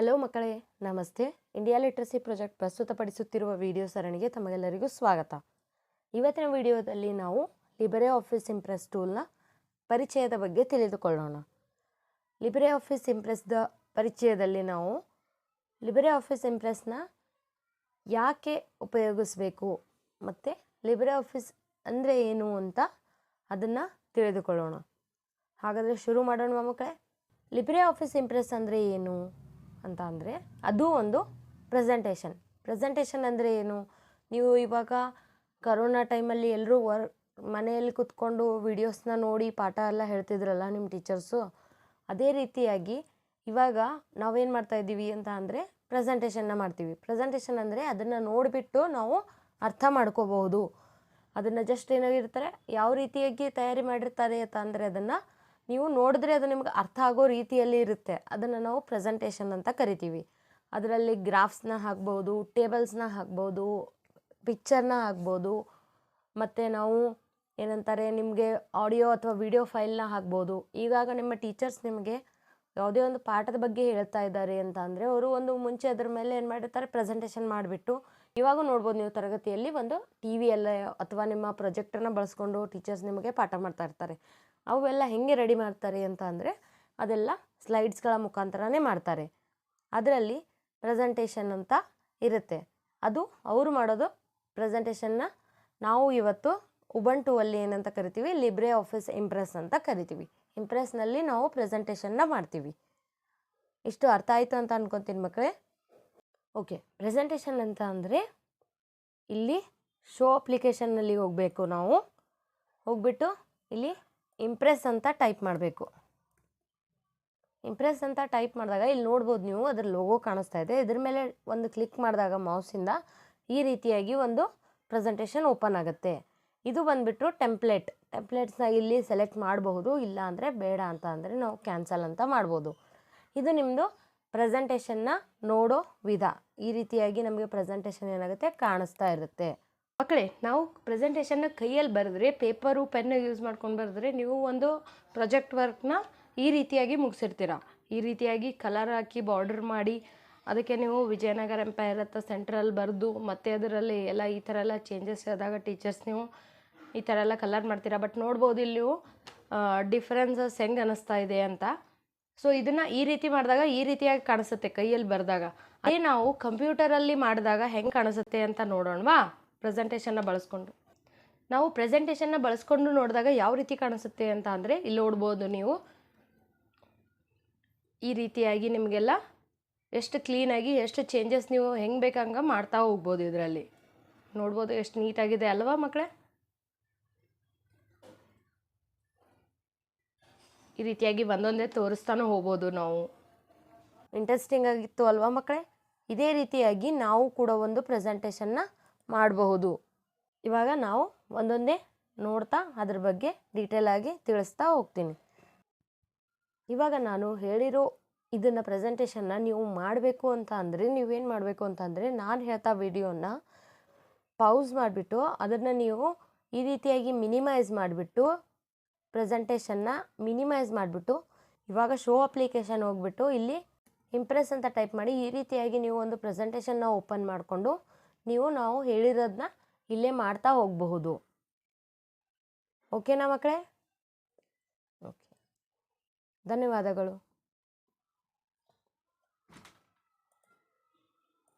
Hello ಮಕ್ಕಳೇ, ನಮಸ್ತೆ. India literacy project ಪ್ರಸ್ತುತಪಡಿಸುತ್ತಿರುವ ವಿಡಿಯೋ ಸರಣಿಗೆ ತಮಗೆಲ್ಲರಿಗೂ ಸ್ವಾಗತ. ಇವತ್ತಿನ ವಿಡಿಯೋದಲ್ಲಿ ನಾವು ಲಿಬ್ರೆ ಆಫೀಸ್ ಇಂಪ್ರೆಸ್ ಟೂಲ್ನ ಪರಿಚಯದ ಬಗ್ಗೆ ತಿಳಿದುಕೊಳ್ಳೋಣ. ಲಿಬ್ರೆ ಆಫೀಸ್ ಇಂಪ್ರೆಸ್ದ ಪರಿಚಯದಲ್ಲಿ ನಾವು ಲಿಬ್ರೆ ಆಫೀಸ್ ಇಂಪ್ರೆಸ್ನ ಯಾಕೆ ಉಪಯೋಗಿಸಬೇಕು ಮತ್ತು ಲಿಬ್ರೆ ಆಫೀಸ್ ಅಂದರೆ ಏನು ಅಂತ ಅದನ್ನು ತಿಳಿದುಕೊಳ್ಳೋಣ. ಹಾಗಾದರೆ ಶುರು ಮಾಡೋಣ ಮಕ್ಕಳೇ? ಲಿಬ್ರೆ ಆಫೀಸ್ ಇಂಪ್ರೆಸ್ ಅಂದರೆ ಏನು? ಅಂತ ಅಂದರೆ ಅದು ಒಂದು ಪ್ರೆಸೆಂಟೇಷನ್ ಪ್ರೆಸೆಂಟೇಷನ್ ಅಂದರೆ ಏನು? ನೀವು ಇವಾಗ ಕರೋನಾ ಟೈಮಲ್ಲಿ ಎಲ್ಲರೂ ವರ್, ಮನೆಯಲ್ಲಿ ಕುತ್ಕೊಂಡು ವೀಡಿಯೋಸ್ನ ನೋಡಿ ಪಾಠ ಎಲ್ಲ ಹೇಳ್ತಿದ್ರಲ್ಲ ನಿಮ್ಮ ಟೀಚರ್ಸು ಅದೇ ರೀತಿಯಾಗಿ ಇವಾಗ ನಾವೇನು ಮಾಡ್ತಾ ಇದ್ದೀವಿ ಅಂತ ಅಂದರೆ ಪ್ರೆಸೆಂಟೇಷನ್ನ ಮಾಡ್ತೀವಿ. ಪ್ರೆಸೆಂಟೇಷನ್ ಅಂದರೆ ಅದನ್ನು ನೋಡಿಬಿಟ್ಟು ನಾವು ಅರ್ಥ ಮಾಡ್ಕೋಬಹುದು. ಅದನ್ನು ಜಸ್ಟ್ ಏನಾಗಿರ್ತಾರೆ ಯಾವ ರೀತಿಯಾಗಿ ತಯಾರಿ ಮಾಡಿರ್ತಾರೆ ಅಂತ ಅಂದರೆ ಅದನ್ನು ನೀವು ನೋಡಿದ್ರೆ ಅದು ನಿಮ್ಗೆ ಅರ್ಥ ಆಗೋ ರೀತಿಯಲ್ಲಿ ಇರುತ್ತೆ. ಅದನ್ನು ನಾವು ಪ್ರೆಸೆಂಟೇಷನ್ ಅಂತ ಕರಿತೀವಿ. ಅದರಲ್ಲಿ ಗ್ರಾಫ್ಸ್ನ ಹಾಕ್ಬೋದು ಟೇಬಲ್ಸ್ನ ಹಾಕ್ಬೋದು ಪಿಕ್ಚರ್ನ ಹಾಕ್ಬೋದು, ಮತ್ತು ನಾವು ಏನಂತಾರೆ, ನಿಮಗೆ ಆಡಿಯೋ ಅಥವಾ ವಿಡಿಯೋ ಫೈಲ್ನ ಹಾಕ್ಬೋದು. ಈಗಾಗ ನಿಮ್ಮ ಟೀಚರ್ಸ್ ನಿಮಗೆ ಯಾವುದೇ ಒಂದು ಪಾಠದ ಬಗ್ಗೆ ಹೇಳ್ತಾ ಇದ್ದಾರೆ ಅಂತ ಅಂದರೆ ಅವರು ಒಂದು ಮುಂಚೆ ಅದ್ರ ಮೇಲೆ ಏನು ಮಾಡಿರ್ತಾರೆ ಪ್ರೆಸೆಂಟೇಷನ್ ಮಾಡಿಬಿಟ್ಟು ಇವಾಗ ನೋಡ್ಬೋದು ನೀವು ತರಗತಿಯಲ್ಲಿ ಒಂದು ಟಿ ವಿಯಲ್ಲ ಅಥವಾ ನಿಮ್ಮ ಪ್ರೊಜೆಕ್ಟರ್ನ ಬಳಸ್ಕೊಂಡು ಟೀಚರ್ಸ್ ನಿಮಗೆ ಪಾಠ ಮಾಡ್ತಾ ಇರ್ತಾರೆ. ಅವೆಲ್ಲ ಹೆಂಗೆ ರೆಡಿ ಮಾಡ್ತಾರೆ ಅಂತ ಅಂದರೆ ಅದೆಲ್ಲ ಸ್ಲೈಡ್ಸ್ಗಳ ಮುಖಾಂತರನೇ ಮಾಡ್ತಾರೆ. ಅದರಲ್ಲಿ ಪ್ರೆಸೆಂಟೇಷನ್ ಅಂತ ಇರುತ್ತೆ. ಅದು ಅವರು ಮಾಡೋದು ಪ್ರೆಸೆಂಟೇಷನ್ನ ನಾವು ಇವತ್ತು ಉಬಂಟು ಅಲ್ಲಿ ಏನಂತ ಕರಿತೀವಿ? ಲಿಬ್ರೆ ಆಫೀಸ್ ಇಂಪ್ರೆಸ್ ಅಂತ ಕರಿತೀವಿ. ಇಂಪ್ರೆಸ್ನಲ್ಲಿ ನಾವು ಪ್ರೆಸೆಂಟೇಷನ್ನ ಮಾಡ್ತೀವಿ. ಇಷ್ಟು ಅರ್ಥ ಆಯಿತು ಅಂತ ಅನ್ಕೊತೀನಿ ಮಕ್ಕಳೇ ಓಕೆ, ಪ್ರೆಸೆಂಟೇಷನ್ ಅಂತ ಅಂದರೆ ಇಲ್ಲಿ ಶೋ ಅಪ್ಲಿಕೇಶನ್ನಲ್ಲಿ ಹೋಗಬೇಕು ನಾವು. ಹೋಗ್ಬಿಟ್ಟು ಇಲ್ಲಿ ಇಂಪ್ರೆಸ್ ಅಂತ ಟೈಪ್ ಮಾಡಬೇಕು. ಇಂಪ್ರೆಸ್ ಅಂತ ಟೈಪ್ ಮಾಡಿದಾಗ ಇಲ್ಲಿ ನೋಡ್ಬೋದು ನೀವು, ಅದ್ರ ಲೋಗೋ ಕಾಣಿಸ್ತಾ ಇದೆ. ಇದ್ರ ಮೇಲೆ ಒಂದು ಕ್ಲಿಕ್ ಮಾಡಿದಾಗ ಮೌಸಿಂದ ಈ ರೀತಿಯಾಗಿ ಒಂದು ಪ್ರೆಸೆಂಟೇಷನ್ ಓಪನ್ ಆಗುತ್ತೆ. ಇದು ಬಂದುಬಿಟ್ಟು ಟೆಂಪ್ಲೇಟ್ ಟೆಂಪ್ಲೇಟ್ಸ್ನ ಇಲ್ಲಿ ಸೆಲೆಕ್ಟ್ ಮಾಡಬಹುದು ಇಲ್ಲ ಅಂದರೆ ಬೇಡ ಅಂತ ಅಂದರೆ ನಾವು ಕ್ಯಾನ್ಸಲ್ ಅಂತ ಮಾಡ್ಬೋದು. ಇದು ನಿಮ್ಮದು ಪ್ರೆಸೆಂಟೇಷನ್ನ ನೋಡೋ ವಿಧ. ಈ ರೀತಿಯಾಗಿ ನಮಗೆ ಪ್ರೆಸೆಂಟೇಷನ್ ಏನಾಗುತ್ತೆ ಕಾಣಿಸ್ತಾ ಇರುತ್ತೆ. ಮಕ್ಕಳೇ ನಾವು ಪ್ರೆಸೆಂಟೇಷನ್ನ ಕೈಯಲ್ಲಿ ಬರೆದ್ರೆ ಪೇಪರು ಪೆನ್ನು ಯೂಸ್ ಮಾಡ್ಕೊಂಡು ಬರೆದ್ರೆ ನೀವು ಒಂದು ಪ್ರಾಜೆಕ್ಟ್ ವರ್ಕ್ನ ಈ ರೀತಿಯಾಗಿ ಮುಗಿಸಿರ್ತೀರ. ಈ ರೀತಿಯಾಗಿ ಕಲರ್ ಹಾಕಿ ಬಾರ್ಡರ್ ಮಾಡಿ, ಅದಕ್ಕೆ ನೀವು ವಿಜಯನಗರ ಎಂಪೈರ್ ಅಂತ ಸೆಂಟ್ರಲ್ಲಿ ಬರೆದು, ಮತ್ತೆ ಅದರಲ್ಲಿ ಎಲ್ಲ ಈ ಥರ ಎಲ್ಲ ಚೇಂಜಸ್ ಆದಾಗ ಟೀಚರ್ಸ್ ನೀವು ಈ ಥರ ಎಲ್ಲ ಕಲರ್ ಮಾಡ್ತೀರಾ? ಬಟ್ ನೋಡ್ಬೋದು ಇಲ್ಲಿ ನೀವು ಡಿಫ್ರೆನ್ಸಸ್ ಹೆಂಗೆ ಅನ್ನಿಸ್ತಾ ಇದೆ ಅಂತ. ಸೊ ಇದನ್ನು ಈ ರೀತಿ ಮಾಡಿದಾಗ ಈ ರೀತಿಯಾಗಿ ಕಾಣಿಸುತ್ತೆ ಕೈಯಲ್ಲಿ ಬರೆದಾಗ. ಅದೇ ನಾವು ಕಂಪ್ಯೂಟರಲ್ಲಿ ಮಾಡಿದಾಗ ಹೆಂಗೆ ಕಾಣಿಸುತ್ತೆ ಅಂತ ನೋಡೋಣವಾ? ಪ್ರೆಸೆಂಟೇಷನ್ನ ಬಳಸ್ಕೊಂಡು. ನಾವು ಪ್ರೆಸೆಂಟೇಷನ್ನ ಬಳಸ್ಕೊಂಡು ನೋಡಿದಾಗ ಯಾವ ರೀತಿ ಕಾಣಿಸುತ್ತೆ ಅಂತ ಅಂದರೆ, ಇಲ್ಲಿ ನೋಡ್ಬೋದು ನೀವು. ಈ ರೀತಿಯಾಗಿ ನಿಮಗೆಲ್ಲ ಎಷ್ಟು ಕ್ಲೀನಾಗಿ ಎಷ್ಟು ಚೇಂಜಸ್ ನೀವು ಹೆಂಗೆ ಬೇಕಂಗೆ ಮಾಡ್ತಾ ಹೋಗ್ಬೋದು ಇದರಲ್ಲಿ. ನೋಡ್ಬೋದು ಎಷ್ಟು ನೀಟಾಗಿದೆ ಅಲ್ವಾ ಮಕ್ಕಳೇ ಈ ರೀತಿಯಾಗಿ ಒಂದೊಂದೇ ತೋರಿಸ್ತಾನೂ ಹೋಗ್ಬೋದು ನಾವು. ಇಂಟ್ರೆಸ್ಟಿಂಗ್ ಆಗಿತ್ತು ಅಲ್ವಾ ಮಕ್ಕಳೇ? ಇದೇ ರೀತಿಯಾಗಿ ನಾವು ಕೂಡ ಒಂದು ಪ್ರೆಸೆಂಟೇಷನ್ನ ಮಾಡಬಹುದು. ಇವಾಗ ನಾವು ಒಂದೊಂದೇ ನೋಡ್ತಾ ಅದ್ರ ಬಗ್ಗೆ ಡೀಟೇಲ್ ಆಗಿ ತಿಳಿಸ್ತಾ ಹೋಗ್ತೀನಿ. ಇವಾಗ ನಾನು ಹೇಳಿರೋ ಇದನ್ನು ಪ್ರೆಸೆಂಟೇಷನ್ನ ನೀವು ಮಾಡಬೇಕು ಅಂತ ಅಂದರೆ, ನೀವೇನು ಮಾಡಬೇಕು ಅಂತ ಅಂದರೆ, ನಾನು ಹೇಳ್ತಾ ವಿಡಿಯೋನ ಪೌಸ್ ಮಾಡಿಬಿಟ್ಟು ಅದನ್ನು ನೀವು ಈ ರೀತಿಯಾಗಿ ಮಿನಿಮೈಸ್ ಮಾಡಿಬಿಟ್ಟು ಪ್ರೆಸೆಂಟೇಷನ್ನ ಮಿನಿಮೈಸ್ ಮಾಡಿಬಿಟ್ಟು, ಇವಾಗ ಶೋ ಅಪ್ಲಿಕೇಶನ್ ಹೋಗ್ಬಿಟ್ಟು ಇಲ್ಲಿ ಇಂಪ್ರೆಸ್ ಅಂತ ಟೈಪ್ ಮಾಡಿ ಈ ರೀತಿಯಾಗಿ ನೀವು ಒಂದು ಪ್ರೆಸೆಂಟೇಷನ್ನ ಓಪನ್ ಮಾಡಿಕೊಂಡು, ನೀವು ನಾವು ಹೇಳಿರೋದನ್ನ ಇಲ್ಲೇ ಮಾಡ್ತಾ ಹೋಗಬಹುದು. ಓಕೆನಾ ಮಕ್ಕಳೇ ಓಕೆ ಧನ್ಯವಾದಗಳು.